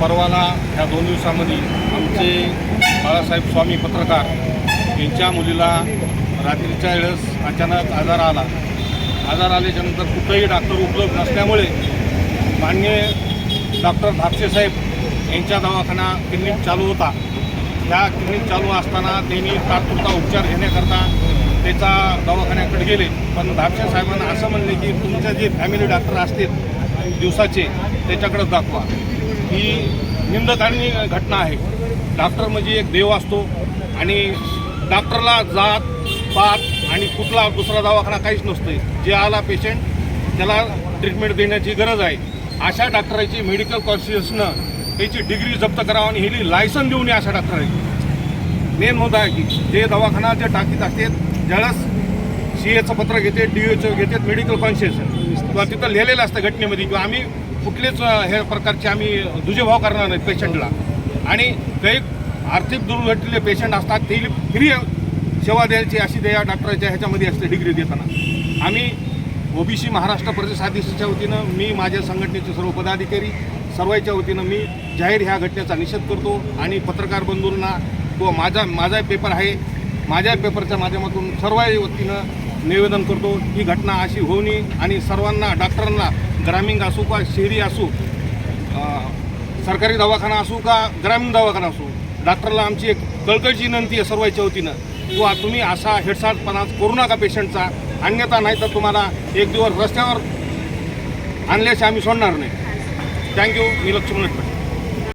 परवाला ह्या दोन दिवसामध्ये आमचे बाळासाहेब स्वामी पत्रकार यांच्या मुलीला रात्रीच्या वेळेस अचानक आजार आला. आजार आल्याच्यानंतर कुठंही डॉक्टर उपलब्ध नसल्यामुळे मान्य डॉक्टर धापसे साहेब यांच्या दवाखाना क्लिनिक चालू होता. ह्या क्लिनिक चालू असताना त्यांनी तात्पुरता उपचार घेण्याकरता त्याचा दवाखान्याकडे गेले. पण धापसे साहेबांना असं म्हणले की तुमचे जे फॅमिली डॉक्टर असतील दिवसाचे त्याच्याकडे दाखवा. ही निंदकानी घटना आहे. डॉक्टर म्हणजे एक देव असतो आणि डॉक्टरला जात पात आणि कुठला दुसरा दवाखाना काहीच नसते जे आला पेशंट त्याला ट्रीटमेंट देण्याची गरज आहे. अशा डॉक्टराची मेडिकल कॉन्शियसनं त्याची डिग्री जप्त करावं आणि हिली लायसन देऊ नये अशा डॉक्टरांची. मेन मुद्दा आहे की जे दवाखाना जे टाकीत असतात ज्यावेळेस सी एचं पत्र घेते डी एचं घेतात मेडिकल कॉन्शियस किंवा तिथं लिहिलेलं असतं घटनेमध्ये किंवा आम्ही कुठलेच हे प्रकारचे आम्ही दुजेभाव करणार नाही पेशंटला. आणि काही आर्थिक दुर्घटलेले पेशंट असतात ते फ्री सेवा द्यायची अशी त्या डॉक्टरच्या ह्याच्यामध्ये असते डिग्री देताना. आम्ही ओबीसी महाराष्ट्र प्रदेश अध्यक्षाच्या वतीनं मी माझ्या संघटनेचे सर्व पदाधिकारी सर्वांच्या वतीनं मी जाहीर ह्या घटनेचा निषेध करतो आणि पत्रकार बंधूंना किंवा माझा माझा पेपर आहे माझ्या पेपरच्या माध्यमातून सर्व वतीनं निवेदन करतो ही घटना अशी होऊ नये आणि सर्वांना डॉक्टरांना ग्रामीण असू का शहरी असू सरकारी दवाखाना असू का ग्रामीण दवाखाना असू डॉक्टरला आमची एक कळकळची विनंती आहे सर्वांच्या वतीनं. किंवा तुम्ही असा हेडसाटपणा करू नका पेशंटचा अन्यथा नाही तर तुम्हाला एक दिवस रस्त्यावर आणल्याशी आम्ही सोडणार नाही. थँक्यू मी लक्ष्मण